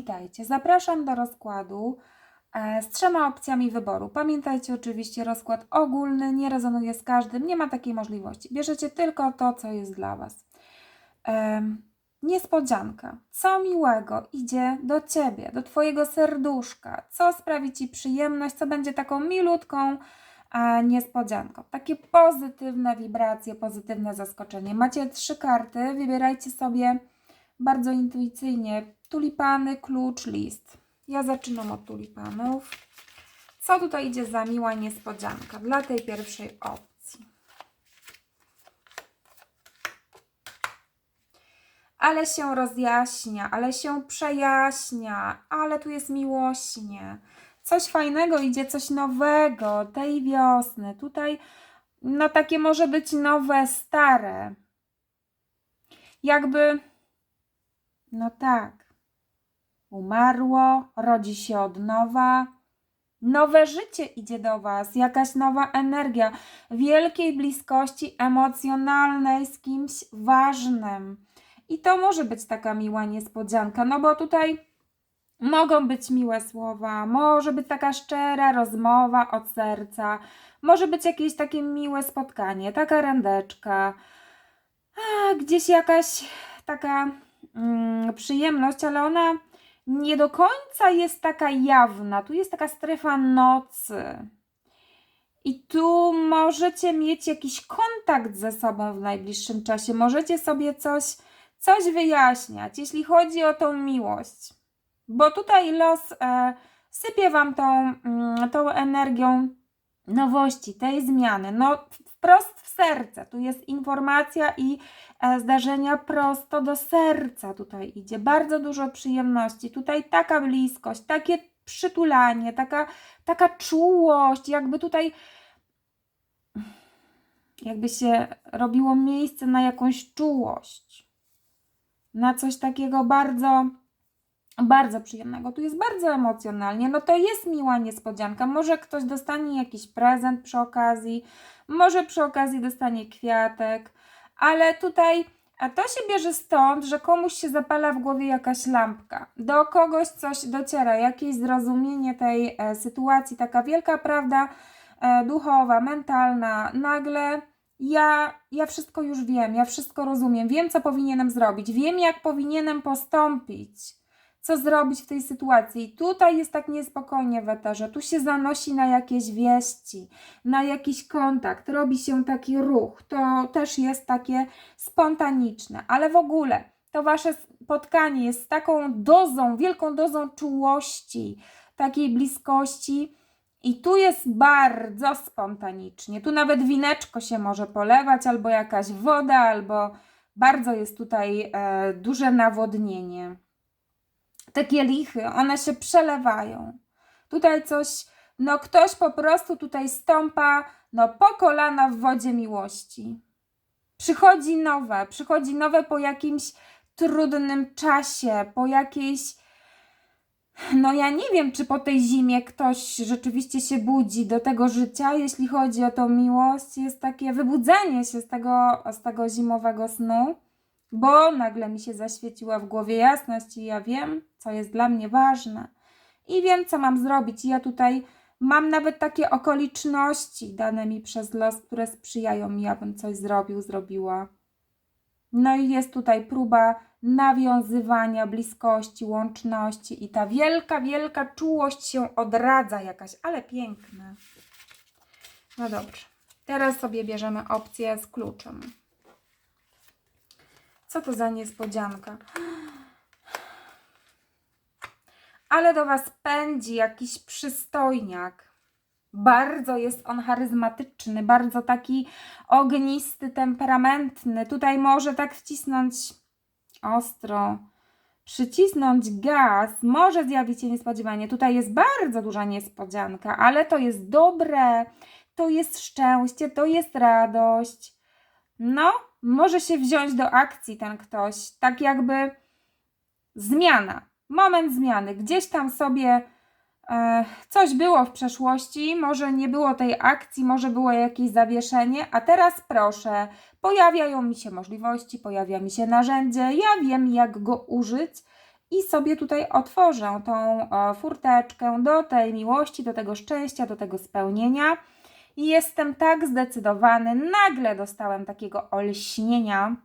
witajcie. Zapraszam do rozkładu e, z trzema opcjami wyboru. Pamiętajcie oczywiście, rozkład ogólny nie rezonuje z każdym, nie ma takiej możliwości. Bierzecie tylko to, co jest dla Was. Niespodzianka. Co miłego idzie do Ciebie, do Twojego serduszka? Co sprawi Ci przyjemność? Co będzie taką milutką e, niespodzianką? Takie pozytywne wibracje, pozytywne zaskoczenie. Macie trzy karty, wybierajcie sobie bardzo intuicyjnie tulipany, klucz, list. Ja zaczynam od tulipanów. Co tutaj idzie za miła niespodzianka dla tej pierwszej opcji? Ale się rozjaśnia, ale się przejaśnia, ale tu jest miłośnie. Coś fajnego idzie, coś nowego tej wiosny. Tutaj, no takie może być nowe, stare. Jakby, no tak, umarło, rodzi się od nowa. Nowe życie idzie do Was, jakaś nowa energia, wielkiej bliskości emocjonalnej z kimś ważnym. I to może być taka miła niespodzianka, no bo tutaj mogą być miłe słowa, może być taka szczera rozmowa od serca, może być jakieś takie miłe spotkanie, taka randeczka, a, gdzieś jakaś taka przyjemność, ale ona nie do końca jest taka jawna. Tu jest taka strefa nocy. I tu możecie mieć jakiś kontakt ze sobą w najbliższym czasie. Możecie sobie coś, coś wyjaśniać, jeśli chodzi o tą miłość. Bo tutaj los e, sypie wam tą, mm, tą energią nowości, tej zmiany. No, wprost w serce. Tu jest informacja i e, zdarzenia prosto do serca tutaj idzie. Bardzo dużo przyjemności. Tutaj taka bliskość, takie przytulanie, taka, taka czułość, jakby tutaj jakby się robiło miejsce na jakąś czułość. Na coś takiego bardzo bardzo przyjemnego. Tu jest bardzo emocjonalnie. No to jest miła niespodzianka. Może ktoś dostanie jakiś prezent przy okazji, może przy okazji dostanie kwiatek, ale tutaj a to się bierze stąd, że komuś się zapala w głowie jakaś lampka. Do kogoś coś dociera, jakieś zrozumienie tej e, sytuacji, taka wielka prawda e, duchowa, mentalna. Nagle ja, ja wszystko już wiem, ja wszystko rozumiem, wiem, co powinienem zrobić, wiem, jak powinienem postąpić co zrobić w tej sytuacji. Tutaj jest tak niespokojnie w eterze, tu się zanosi na jakieś wieści, na jakiś kontakt, robi się taki ruch. To też jest takie spontaniczne, ale w ogóle to wasze spotkanie jest z taką dozą, wielką dozą czułości, takiej bliskości. I tu jest bardzo spontanicznie. Tu nawet wineczko się może polewać, albo jakaś woda, albo bardzo jest tutaj e, duże nawodnienie te kielichy, one się przelewają. Tutaj coś, no ktoś po prostu tutaj stąpa, no po kolana w wodzie miłości. Przychodzi nowe, przychodzi nowe po jakimś trudnym czasie, po jakiejś, no ja nie wiem, czy po tej zimie ktoś rzeczywiście się budzi do tego życia, jeśli chodzi o tą miłość, jest takie wybudzenie się z tego, z tego zimowego snu bo nagle mi się zaświeciła w głowie jasność i ja wiem, co jest dla mnie ważne i wiem, co mam zrobić. I ja tutaj mam nawet takie okoliczności dane mi przez los, które sprzyjają mi, abym coś zrobił, zrobiła. No i jest tutaj próba nawiązywania bliskości, łączności i ta wielka, wielka czułość się odradza jakaś, ale piękne. No dobrze. Teraz sobie bierzemy opcję z kluczem. Co to za niespodzianka? Ale do Was pędzi jakiś przystojniak. Bardzo jest on charyzmatyczny, bardzo taki ognisty, temperamentny. Tutaj może tak wcisnąć ostro, przycisnąć gaz, może zjawić się niespodziewanie. Tutaj jest bardzo duża niespodzianka, ale to jest dobre, to jest szczęście, to jest radość. No, może się wziąć do akcji ten ktoś, tak jakby zmiana, moment zmiany. Gdzieś tam sobie e, coś było w przeszłości, może nie było tej akcji, może było jakieś zawieszenie, a teraz proszę, pojawiają mi się możliwości, pojawia mi się narzędzie, ja wiem jak go użyć i sobie tutaj otworzę tą furteczkę do tej miłości, do tego szczęścia, do tego spełnienia. I jestem tak zdecydowany, nagle dostałem takiego olśnienia.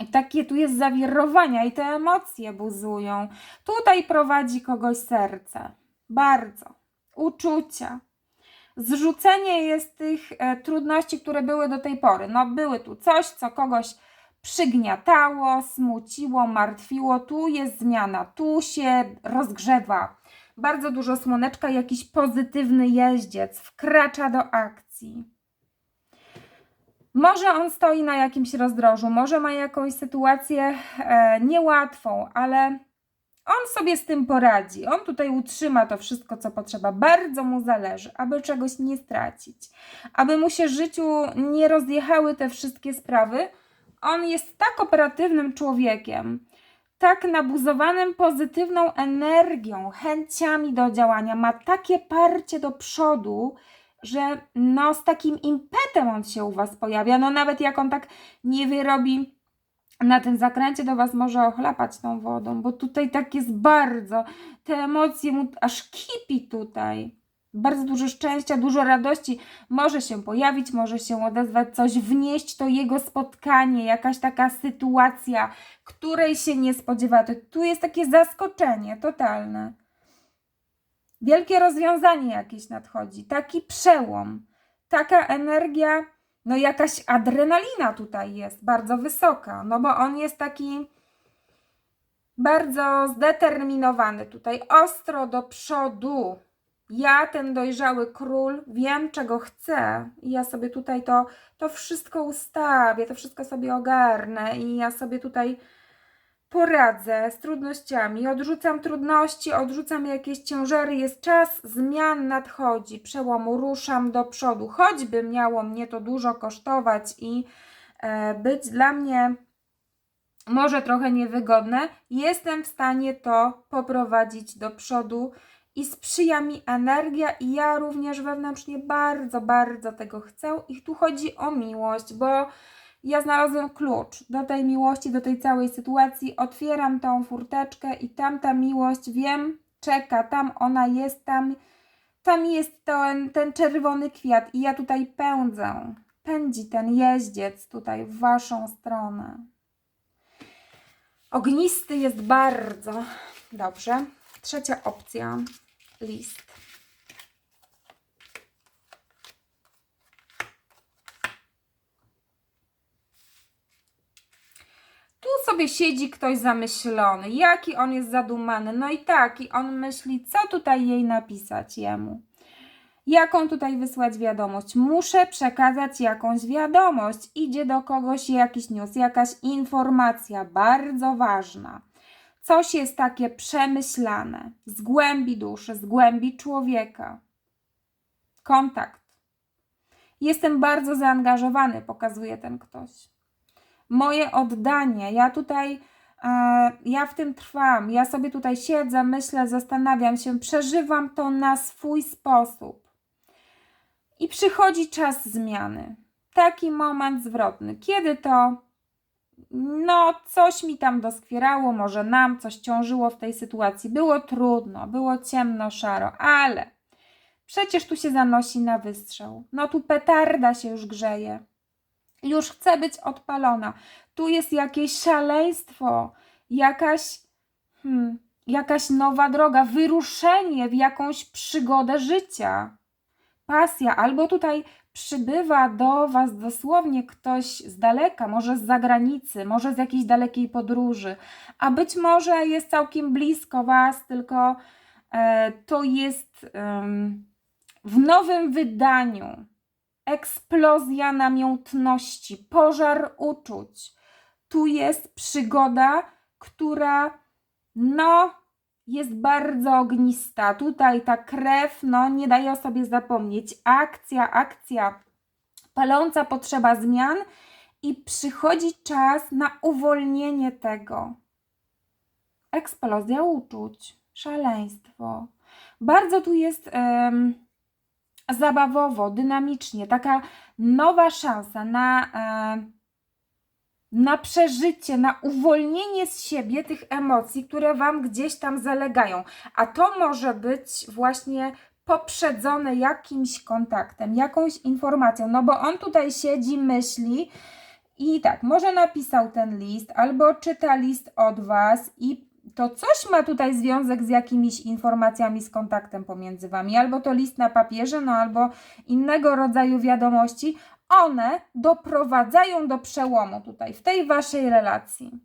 I takie tu jest zawirowania i te emocje buzują. Tutaj prowadzi kogoś serce. Bardzo. Uczucia. Zrzucenie jest tych e, trudności, które były do tej pory. No, były tu coś, co kogoś przygniatało, smuciło, martwiło. Tu jest zmiana, tu się rozgrzewa. Bardzo dużo słoneczka, jakiś pozytywny jeździec wkracza do akcji. Może on stoi na jakimś rozdrożu, może ma jakąś sytuację e, niełatwą, ale on sobie z tym poradzi. On tutaj utrzyma to wszystko, co potrzeba. Bardzo mu zależy, aby czegoś nie stracić, aby mu się życiu nie rozjechały te wszystkie sprawy. On jest tak operatywnym człowiekiem, tak nabuzowanym pozytywną energią, chęciami do działania, ma takie parcie do przodu, że no z takim impetem on się u Was pojawia. No nawet jak on tak nie wyrobi na tym zakręcie, to Was może ochlapać tą wodą, bo tutaj tak jest bardzo, te emocje mu aż kipi tutaj. Bardzo dużo szczęścia, dużo radości może się pojawić, może się odezwać, coś wnieść to jego spotkanie, jakaś taka sytuacja, której się nie spodziewa. To tu jest takie zaskoczenie totalne. Wielkie rozwiązanie jakieś nadchodzi, taki przełom, taka energia, no jakaś adrenalina tutaj jest, bardzo wysoka, no bo on jest taki bardzo zdeterminowany tutaj, ostro do przodu. Ja, ten dojrzały król, wiem, czego chcę, i ja sobie tutaj to, to wszystko ustawię, to wszystko sobie ogarnę, i ja sobie tutaj poradzę z trudnościami, odrzucam trudności, odrzucam jakieś ciężary, jest czas zmian nadchodzi, przełomu, ruszam do przodu, choćby miało mnie to dużo kosztować i e, być dla mnie może trochę niewygodne, jestem w stanie to poprowadzić do przodu i sprzyja mi energia i ja również wewnętrznie bardzo, bardzo tego chcę i tu chodzi o miłość, bo ja znalazłem klucz do tej miłości, do tej całej sytuacji. Otwieram tą furteczkę i tam ta miłość, wiem, czeka, tam ona jest, tam, tam jest ten, ten czerwony kwiat i ja tutaj pędzę. Pędzi ten jeździec tutaj w waszą stronę. Ognisty jest bardzo. Dobrze. Trzecia opcja. List. Tu sobie siedzi ktoś zamyślony, jaki on jest zadumany. No i tak, i on myśli, co tutaj jej napisać jemu. Jaką tutaj wysłać wiadomość? Muszę przekazać jakąś wiadomość. Idzie do kogoś jakiś news, jakaś informacja bardzo ważna. Coś jest takie przemyślane z głębi duszy, z głębi człowieka. Kontakt. Jestem bardzo zaangażowany, pokazuje ten ktoś moje oddanie. Ja tutaj, e, ja w tym trwam. Ja sobie tutaj siedzę, myślę, zastanawiam się, przeżywam to na swój sposób. I przychodzi czas zmiany. Taki moment zwrotny. Kiedy to, no, coś mi tam doskwierało, może nam coś ciążyło w tej sytuacji. Było trudno, było ciemno, szaro, ale przecież tu się zanosi na wystrzał. No, tu petarda się już grzeje już chce być odpalona. Tu jest jakieś szaleństwo, jakaś, hmm, jakaś nowa droga, wyruszenie w jakąś przygodę życia. Pasja, albo tutaj przybywa do Was dosłownie ktoś z daleka, może z zagranicy, może z jakiejś dalekiej podróży, a być może jest całkiem blisko Was, tylko e, to jest w nowym wydaniu eksplozja namiętności, pożar uczuć. Tu jest przygoda, która no jest bardzo ognista. Tutaj ta krew no nie daje o sobie zapomnieć. Akcja, akcja, paląca potrzeba zmian i przychodzi czas na uwolnienie tego. Eksplozja uczuć, szaleństwo. Bardzo tu jest um, zabawowo, dynamicznie, taka nowa szansa na, e, na przeżycie, na uwolnienie z siebie tych emocji, które Wam gdzieś tam zalegają. A to może być właśnie poprzedzone jakimś kontaktem, jakąś informacją, no bo on tutaj siedzi, myśli i tak, może napisał ten list, albo czyta list od Was i to coś ma tutaj związek z jakimiś informacjami, z kontaktem pomiędzy Wami, albo to list na papierze, no albo innego rodzaju wiadomości, one doprowadzają do przełomu tutaj, w tej Waszej relacji.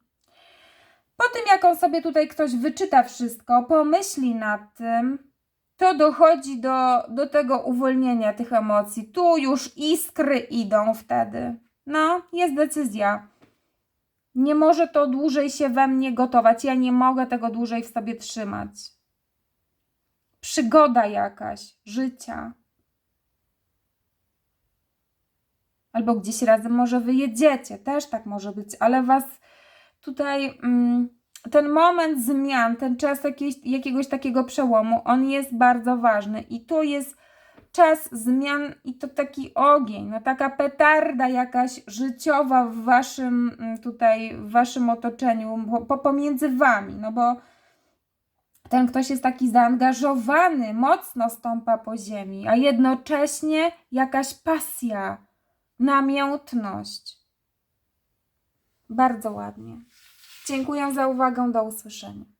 Po tym, jak on sobie tutaj ktoś wyczyta wszystko, pomyśli nad tym, to dochodzi do, do tego uwolnienia tych emocji. Tu już iskry idą wtedy. No, jest decyzja. Nie może to dłużej się we mnie gotować. Ja nie mogę tego dłużej w sobie trzymać. Przygoda jakaś, życia. Albo gdzieś razem może wyjedziecie, też tak może być, ale was tutaj mm, ten moment zmian, ten czas jakiegoś takiego przełomu, on jest bardzo ważny. I tu jest czas zmian i to taki ogień, no taka petarda jakaś życiowa w waszym mm, tutaj, w waszym otoczeniu, po, pomiędzy wami, no bo ten ktoś jest taki zaangażowany, mocno stąpa po ziemi, a jednocześnie jakaś pasja, namiętność. Bardzo ładnie. Dziękuję za uwagę, do usłyszenia.